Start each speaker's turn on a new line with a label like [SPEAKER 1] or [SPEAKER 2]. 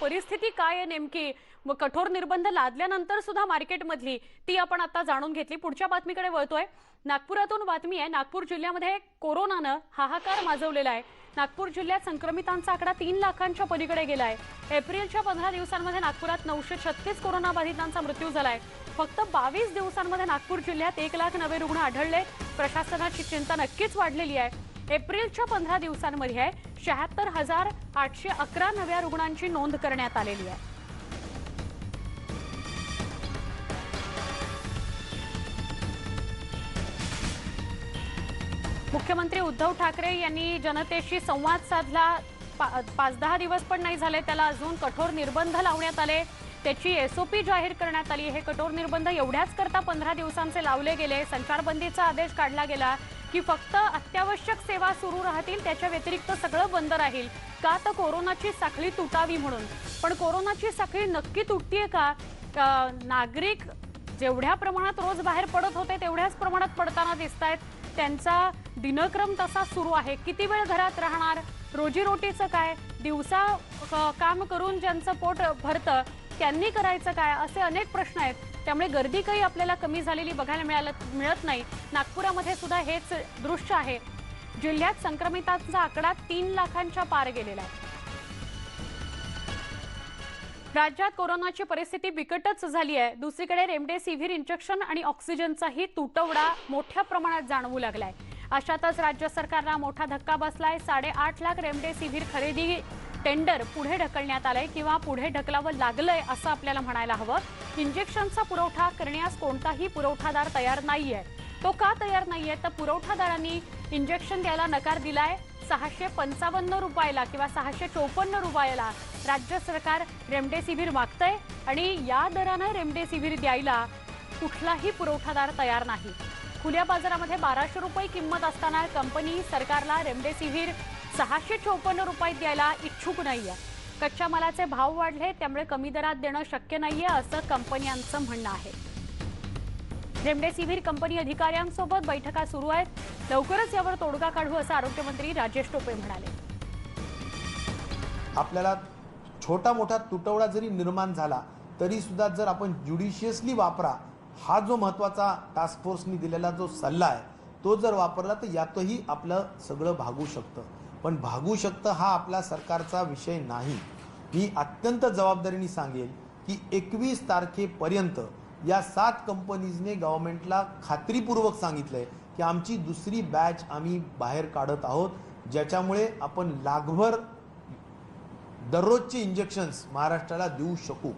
[SPEAKER 1] परिस्थिती काय आहे नेमकी? व कठोर निर्बंध लादल्यानंतर सुद्धा मार्केटमधली ती आपण आता जाणून घेतली. पुढच्या बातमीकडे वळतोय. नागपुरातून बातमी आहे नागपूर जिल्ह्यामध्ये कोरोनानं हाहाकार माजवलेला आहे. नागपूर जिल्ह्यात संक्रमितांचा आकडा तीन लाखांच्या पलीकडे गेला आहे एप्रिलच्या पंधरा दिवसांमध्ये नागपुरात नऊशे छत्तीस कोरोनाबाधितांचा मृत्यू झालाय. फक्त बावीस दिवसांमध्ये नागपूर जिल्ह्यात एक लाख नवे रुग्ण आढळले. प्रशासनाची चिंता नक्कीच वाढलेली आहे. एप्रिलच्या पंधरा दिवसांमध्ये शहात्तर हजार आठशे अकरा नव्या रुग्णांची नोंद करण्यात आलेली आहे. मुख्यमंत्री उद्धव ठाकरे यांनी जनतेशी संवाद साधला. पा- पाच दहा दिवस पण नाही झाले त्याला अजून कठोर निर्बंध लावण्यात आले. त्याची एसओपी जाहीर करण्यात आली. हे कठोर निर्बंध एवढ्याच करता पंधरा दिवसांचे लावले गेले. संचारबंदीचा आदेश काढला गेला. की फक्त अत्यावश्यक सेवा सुरू राहतील त्याच्या व्यतिरिक्त सगळं बंद राहील. का तर कोरोनाची साखळी तुटावी म्हणून. पण कोरोनाची साखळी नक्की तुटतीये का? का नागरिक जेवढ्या प्रमाणात रोज बाहेर पडत होते तेवढ्याच प्रमाणात पडताना दिसत आहेत त्यांचा दिनक्रम तसा सुरू आहे. किती वेळ घरात राहणार? रोजीरोटीचं काय? दिवसा काम करून ज्यांचं पोट भरतं त्यांनी करायचं काय? असे अनेक प्रश्न आहेत. त्यामुळे गर्दी काही आपल्याला कमी झालेली बघायला मिळालं मिळत नाही. नागपुरामध्ये सुद्धा हेच दृश्य आहे. जिल्ह्यात संक्रमितांचा आकडा तीन लाखांच्या पार गेलेला आहे. राज्यात कोरोनाची परिस्थिती बिकटच झाली आहे. दुसरीकडे रेमडेसिव्हिर इंजेक्शन आणि ऑक्सिजनचाही तुटवडा मोठ्या प्रमाणात जाणवू लागलाय. अशातच राज्य सरकारला मोठा धक्का बसलाय. साडेआठ लाख रेमडेसिव्हिर खरेदी टेंडर पुढे ढकलण्यात आलंय किंवा पुढे ढकलावं लागलंय असं आपल्याला म्हणायला हवं. इंजेक्शनचा पुरवठा करण्यास कोणताही पुरवठादार तयार नाहीये. तो का तयार नाहीये? तर पुरवठादारांनी इंजेक्शन द्यायला नकार दिलाय. सहाशे पंचावन्न रुपयाला किंवा सहाशे चोपन्न रुपयाला राज्य सरकार रेमडेसिव्हिर मागतंय आणि या दरानं रेमडेसिव्हिर द्यायला कुठलाही पुरवठादार तयार नाही. खुल्या बाजारामध्ये बाराशे रुपये किंमत असताना कंपनी सरकारला रेमडेसिव्हिर सहाशे चोपन्न रुपयात द्यायला इच्छुक नाही आहे कच्च्या मालाचे भाव वाढले त्यामुळे कमी दरात देणं शक्य नाहीये असं कंपन्यांचं म्हणणं आहे. रेमडेसिव्हिर कंपनी अधिकाऱ्यांसोबत बैठका सुरू आहेत. लवकरच यावर तोडगा काढू असं आरोग्यमंत्री राजेश टोपे म्हणाले.
[SPEAKER 2] आपल्याला छोटा मोठा तुटवडा जरी निर्माण झाला तरी सुद्धा जर आपण ज्युडिशियसली वापरा हा जो महत्त्वाचा टास्क फोर्सनी दिलेला जो सल्ला आहे तो जर वापरला तर यातही आपलं सगळं भागू शकतं. पण भागू शकतं हा आपल्या सरकारचा विषय नाही. मी अत्यंत जबाबदारीने सांगेल की एकवीस तारखेपर्यंत या सात कंपनीजने गव्हर्नमेंटला खात्रीपूर्वक सांगितलं आहे की आमची दुसरी बॅच आम्ही बाहेर काढत आहोत ज्याच्यामुळे आपण लाखभर दररोजचे इंजेक्शन्स महाराष्ट्राला देऊ शकू.